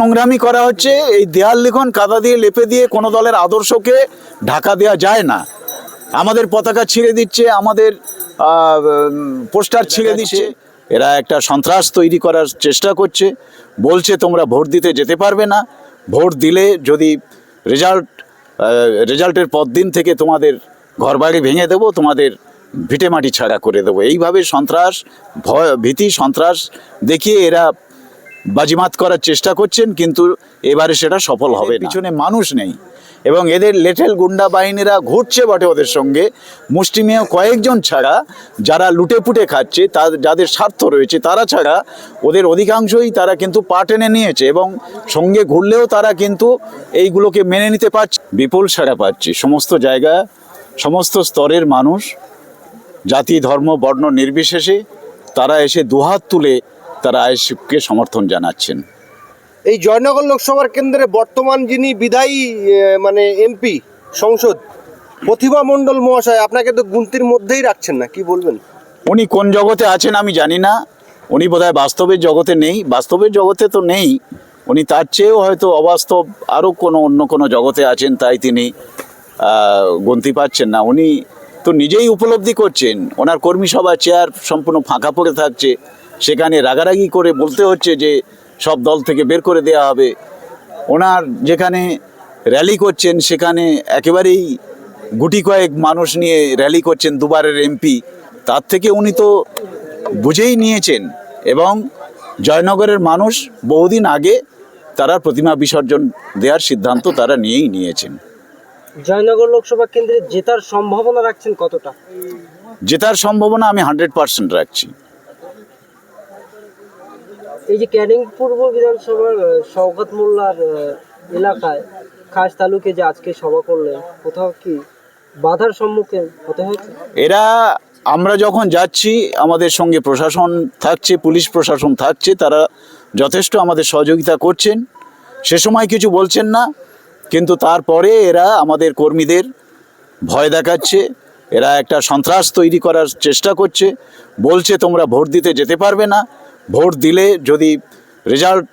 নোংরামি করা হচ্ছে এই দেয়াল লিখন কাদা দিয়ে লেপে দিয়ে কোনো দলের আদর্শকে ঢাকা দেওয়া যায় না। আমাদের পতাকা ছিঁড়ে দিচ্ছে আমাদের পোস্টার ছিঁড়ে দিচ্ছে এরা একটা সন্ত্রাস তৈরি করার চেষ্টা করছে। বলছে তোমরা ভোট দিতে যেতে পারবে না। ভোট দিলে যদি রেজাল্ট রেজাল্টের পর দিন থেকে তোমাদের ঘরবাড়ি ভেঙে দেবো তোমাদের ভিটে মাটি ছাড়া করে দেবো। এইভাবে সন্ত্রাস ভয় ভীতি সন্ত্রাস দেখিয়ে এরা বাজিমাত করার চেষ্টা করছেন কিন্তু এবারে সেটা সফল হবে পিছনে মানুষ নেই। এবং এদের লেটেল গুন্ডা বাহিনীরা ঘুরছে বটে ওদের সঙ্গে। মুষ্টিমেয় কয়েকজন ছাড়া যারা লুটে পুটে খাচ্ছে তার যাদের স্বার্থ রয়েছে তারা ছাড়া ওদের অধিকাংশই তারা কিন্তু পা টেনে নিয়েছে এবং সঙ্গে ঘুরলেও তারা কিন্তু এইগুলোকে মেনে নিতে পারছে। বিপুল সাড়া পাচ্ছে। সমস্ত জায়গা সমস্ত স্তরের মানুষ জাতি ধর্ম বর্ণ নির্বিশেষে তারা এসে দুহাত তুলে তারা আইএসএফকে সমর্থন জানাচ্ছেন। এই জয়নগর লোকসভার কেন্দ্রে বর্তমান যিনি বিধায়ী এ, মানে এমপি সংসদ প্রতিভা মণ্ডল মহাশয় আপনাকে তো গুনতির মধ্যেই রাখছেন না কি বলবেন? উনি কোন জগতে আছেন আমি জানি না। উনি বোধহয় বাস্তবের জগতে নেই। বাস্তবের জগতে তো নেই। উনি তার চেয়েও হয়তো অবাস্তব আরও কোনো অন্য কোনো জগতে আছেন তাই তিনি গন্তি পাচ্ছেন না। উনি তো নিজেই উপলব্ধি করছেন। ওনার কর্মী সভা চেয়ার সম্পূর্ণ ফাঁকা পড়ে থাকছে। সেখানে রাগারাগি করে বলতে হচ্ছে যে সব দল থেকে বের করে দেওয়া হবে। ওনার যেখানে র্যালি করছেন সেখানে একেবারেই গুটি কয়েক মানুষ নিয়ে র্যালি করছেন দুবারের এমপি। তার থেকে উনি তো বুঝেই নিয়েছেন এবং জয়নগরের মানুষ বহুদিন আগে তারা প্রতিমা বিসর্জন দেওয়ার সিদ্ধান্ত তারা নিয়েই নিয়েছেন। জয়নগর লোকসভা কেন্দ্রে জেতার সম্ভাবনা রাখছেন কতটা? জেতার সম্ভাবনা আমি হান্ড্রেড পার্সেন্ট রাখছি। এই যে ক্যানিং পূর্ব বিধানসভার শওকত মোল্লার এলাকায় খাস তালুকে যে আজকে সভা করলেন, কোথাও কি বাধার সম্মুখীন হতে হয়েছে? এরা, আমরা যখন যাচ্ছি, আমাদের সঙ্গে প্রশাসন থাকছে, পুলিশ প্রশাসন থাকছে, তারা যথেষ্ট আমাদের সহযোগিতা করছেন। সে সময় কিছু বলছেন না, কিন্তু তারপরে এরা আমাদের কর্মীদের ভয় দেখাচ্ছে, এরা একটা সন্ত্রাস তৈরি করার চেষ্টা করছে। বলছে, তোমরা ভোট দিতে যেতে পারবে না। ভোট দিলে যদি রেজাল্ট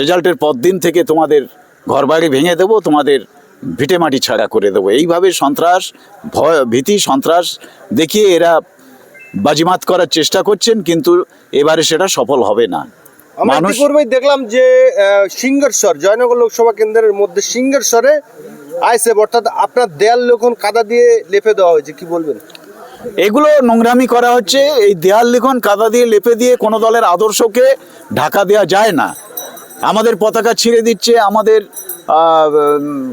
রেজাল্টের পর দিন থেকে তোমাদের ঘরবাড়ি ভেঙে দেবো তোমাদের ভিটে মাটি ছাড়া করে দেবো। এইভাবে সন্ত্রাস ভয় ভীতি সন্ত্রাস দেখিয়ে এরা বাজিমাত করার চেষ্টা করছেন কিন্তু এবারে সেটা সফল হবে না। আমরা ইতিপূর্বেই দেখলাম যে আহ, সিঙ্গেরস্বর জয়নগর লোকসভা কেন্দ্রের মধ্যে সিঙ্গেরস্বরে আইসেফ অর্থাৎ আপনার দেয়াল লিখন কাদা দিয়ে লেপে দেওয়া হয়েছে কি বলবেন? এগুলো নোংরামি করা হচ্ছে, এই দেয়াল লিখন কাদা দিয়ে লেপে দিয়ে কোনো দলের আদর্শকে ঢাকা দেওয়া যায় না। আমাদের পতাকা ছিঁড়ে দিচ্ছে, আমাদের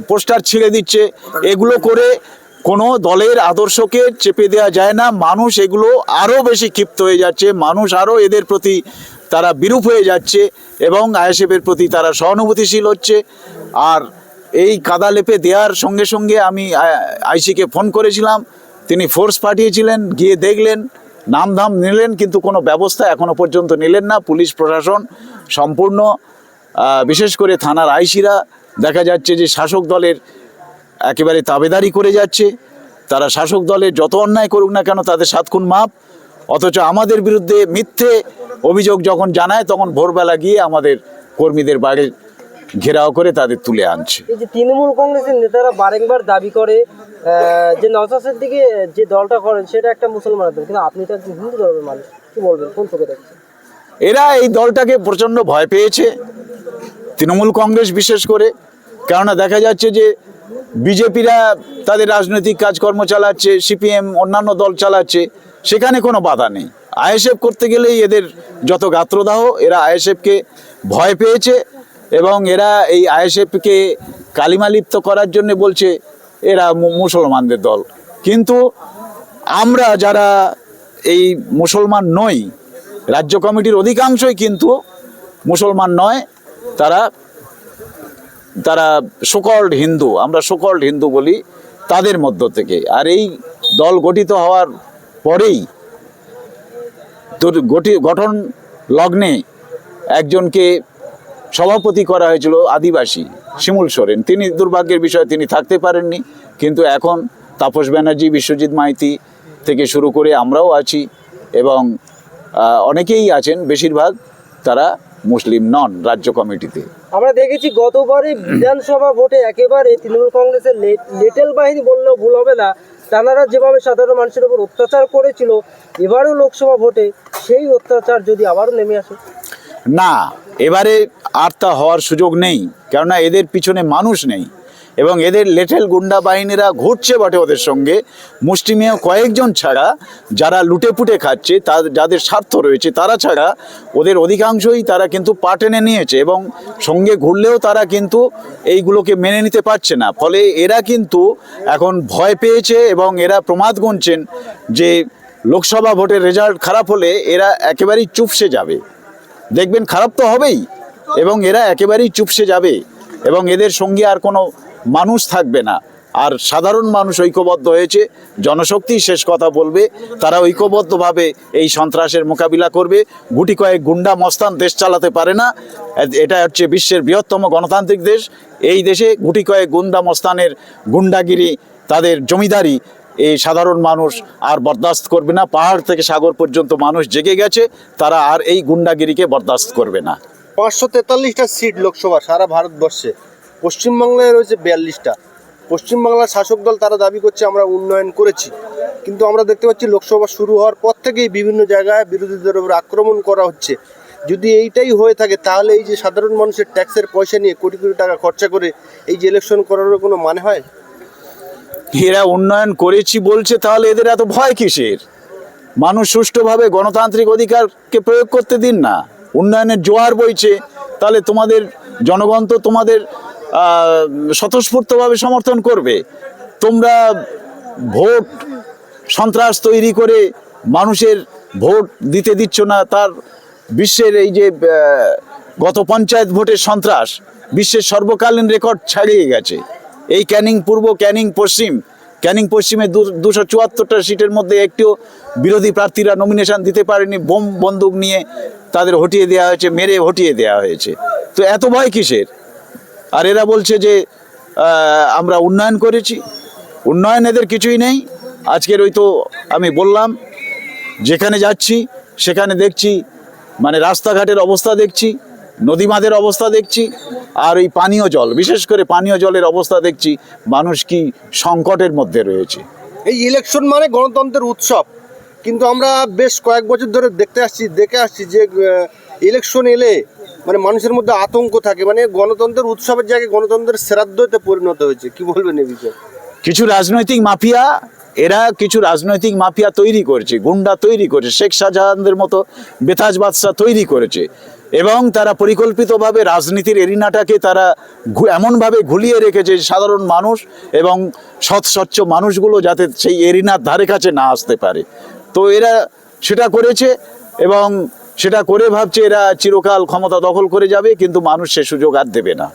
পোস্টার ছিঁড়ে দিচ্ছে। এগুলো করে কোনো দলের আদর্শকে চেপে দেওয়া যায় না। মানুষ এগুলো আরও বেশি ক্ষিপ্ত হয়ে যাচ্ছে, মানুষ আরও এদের প্রতি তারা বিরূপ হয়ে যাচ্ছে এবং আইএসএফের প্রতি তারা সহানুভূতিশীল হচ্ছে। আর এই কাদা লেপে দেওয়ার সঙ্গে সঙ্গে আমি আইসিকে ফোন করেছিলাম তিনি ফোর্স পাঠিয়েছিলেন, গিয়ে দেখলেন নামধাম নিলেন, কিন্তু কোনো ব্যবস্থা এখনও পর্যন্ত নিলেন না। পুলিশ প্রশাসন সম্পূর্ণ বিশেষ করে থানার আইসিরা, দেখা যাচ্ছে যে শাসক দলের একেবারে তাবেদারি করে যাচ্ছে। তারা শাসক দলের যত অন্যায় করুক না কেন, তাদের সাতক্ষণ মাপ। অথচ আমাদের বিরুদ্ধে মিথ্যে অভিযোগ যখন জানায়, তখন ভোরবেলা গিয়ে আমাদের কর্মীদের বাড়ি ঘেরাও করে তাদের তুলে আনছে। এই যে তৃণমূল কংগ্রেসের নেতারা বারংবার দাবি করে যে নওসাসের দিকে যে দলটা করেন সেটা একটা মুসলমান দল কিন্তু আপনি তো একজন হিন্দু ধর্মের মানুষ কি বলবেন? কোন চোখে দেখছেন? এরা এই দলটাকে প্রচণ্ড ভয় পেয়েছে তৃণমূল কংগ্রেস বিশেষ করে। কেননা দেখা যাচ্ছে যে বিজেপিরা তাদের রাজনৈতিক কাজকর্ম চালাচ্ছে সিপিএম অন্যান্য দল চালাচ্ছে সেখানে কোনো বাধা নেই। আইএসএফ করতে গেলেই এদের যত গাত্রদাহ এরা আইএসএফকে ভয় পেয়েছে। এবং এরা এই আইএসএফকে কালিমালিপ্ত করার জন্য বলছে, এরা মুসলমানদের দল। কিন্তু আমরা যারা এই মুসলমান নই, রাজ্য কমিটির অধিকাংশই কিন্তু মুসলমান নয়, তারা তারা সকল্ড হিন্দু, আমরা সকল্ড হিন্দু বলি তাদের মধ্য থেকে। আর এই দল গঠিত হওয়ার পরেই গঠন লগ্নে একজনকে সভাপতি করা হয়েছিল আদিবাসী শিমুল সোরেন। তিনি দুর্ভাগ্যের বিষয়ে তিনি থাকতে পারেননি কিন্তু এখন তাপস ব্যানার্জি বিশ্বজিৎ মাইতি থেকে শুরু করে আমরাও আছি এবং অনেকেই আছেন বেশিরভাগ তারা মুসলিম নন রাজ্য কমিটিতে। আমরা দেখেছি গতবারে বিধানসভা ভোটে একেবারে তৃণমূল কংগ্রেসের লিটল বাহিনী বললেও ভুল হবে না। তারা যেভাবে সাধারণ মানুষের উপর অত্যাচার করেছিল এবারও লোকসভা ভোটে সেই অত্যাচার যদি আবারও নেমে আসে? না এবারে আর তা হওয়ার সুযোগ নেই, কেননা এদের পিছনে মানুষ নেই এবং এদের লেটেল গুন্ডা বাহিনীরা ঘুরছে বটে ওদের সঙ্গে। মুষ্টিমেয় কয়েকজন ছাড়া যারা লুটে পুটে খাচ্ছে, তার যাদের স্বার্থ রয়েছে, তারা ছাড়া ওদের অধিকাংশই তারা কিন্তু পা টেনে নিয়েছে এবং সঙ্গে ঘুরলেও তারা কিন্তু এইগুলোকে মেনে নিতে পারছে না। ফলে এরা কিন্তু এখন ভয় পেয়েছে এবং এরা প্রমাদ গুনছেন যে লোকসভা ভোটের রেজাল্ট খারাপ হলে এরা একেবারেই চুপসে যাবে। দেখবেন খারাপ তো হবেই। এবং এরা একেবারেই চুপসে যাবে। এবং এদের সঙ্গে আর কোনো মানুষ থাকবে না। আর সাধারণ মানুষ ঐক্যবদ্ধ হয়েছে, জনশক্তি শেষ কথা বলবে, তারা ঐক্যবদ্ধভাবে এই সন্ত্রাসের মোকাবিলা করবে। গুটি কয়েক গুন্ডা মস্তান দেশ চালাতে পারে না। এটা হচ্ছে বিশ্বের বৃহত্তম গণতান্ত্রিক দেশ। এই দেশে গুটি কয়েক গুন্ডা মস্তানের গুন্ডাগিরি, তাদের জমিদারি এই সাধারণ মানুষ আর বরদাস্ত করবে না। পাহাড় থেকে সাগর পর্যন্ত মানুষ জেগে গেছে, তারা আর এই গুন্ডাগিরিকে বরদাস্ত করবে না। পাঁচশো তেতাল্লিশটা সিট লোকসভা সারা ভারতবর্ষে। পশ্চিমবাংলায় রয়েছে বিয়াল্লিশটা। পশ্চিমবাংলার শাসক দল তারা দাবি করছে, আমরা উন্নয়ন করেছি। কিন্তু আমরা দেখতে পাচ্ছি লোকসভা শুরু হওয়ার পর থেকেই বিভিন্ন জায়গায় বিরোধীদের উপর আক্রমণ করা হচ্ছে। যদি এইটাই হয়ে থাকে, তাহলে এই যে সাধারণ মানুষের ট্যাক্সের পয়সা নিয়ে কোটি কোটি টাকা খরচা করে এই যে ইলেকশন করারও কোনো মানে হয়? এরা উন্নয়ন করেছি বলছে, তাহলে এদের এত ভয় কিসের? মানুষ সুষ্ঠুভাবে গণতান্ত্রিক অধিকারকে প্রয়োগ করতে দিন না। উন্নয়নের জোয়ার বইছে, তাহলে তোমাদের জনগণ তো তোমাদের স্বতঃস্ফূর্তভাবে সমর্থন করবে। তোমরা ভোট, সন্ত্রাস তৈরি করে মানুষের ভোট দিতে দিচ্ছ না, তার বিশ্বের এই যে গত পঞ্চায়েত ভোটের সন্ত্রাস বিশ্বের সর্বকালীন রেকর্ড ছাড়িয়ে গেছে। এই ক্যানিং পূর্ব, ক্যানিং পশ্চিম। ক্যানিং পশ্চিমে দুশো চুয়াত্তরটা সিটের মধ্যে একটিও বিরোধী প্রার্থীরা নমিনেশন দিতে পারেনি। বোম বন্দুক নিয়ে তাদের হটিয়ে দেওয়া হয়েছে, মেরে হটিয়ে দেওয়া হয়েছে। তো এত ভয় কিসের? আর এরা বলছে যে আমরা উন্নয়ন করেছি। উন্নয়ন এদের কিছুই নেই। আজকের ওই তো আমি বললাম, যেখানে যাচ্ছি, সেখানে দেখছি মানে রাস্তাঘাটের অবস্থা দেখছি। নদীমাদের অবস্থা দেখছি আর ওই পানীয় জল বিশেষ করে পানীয় জলের অবস্থা দেখছি মানুষ কি সংকটের মধ্যে রয়েছে। এই ইলেকশন মানে গণতন্ত্রের উৎসব। কিন্তু আমরা বেশ কয়েক বছর ধরে দেখতে আসছি দেখে আসছি যে ইলেকশন এলে মানে মানুষের মধ্যে আতঙ্ক থাকে। মানে গণতন্ত্রের উৎসবের জায়গায় গণতন্ত্রের শ্রাদ্ধতে পরিণত হয়েছে। কি বলবেন এই বিষয়ে? কিছু রাজনৈতিক মাফিয়া এরা কিছু রাজনৈতিক মাফিয়া তৈরি করেছে গুন্ডা তৈরি করেছে শেখ শাহজাহানদের মতো বেতাজ বাদশাহ তৈরি করেছে। এবং তারা পরিকল্পিতভাবে রাজনীতির এরিনাটাকে তারা এমনভাবে ঘুলিয়ে রেখেছে সাধারণ মানুষ এবং সৎ স্বচ্ছ মানুষগুলো যাতে সেই এরিনার ধারে কাছে না আসতে পারে। তো এরা সেটা করেছে এবং সেটা করে ভাবছে এরা চিরকাল ক্ষমতা দখল করে যাবে, কিন্তু মানুষ সে সুযোগ আর দেবে না।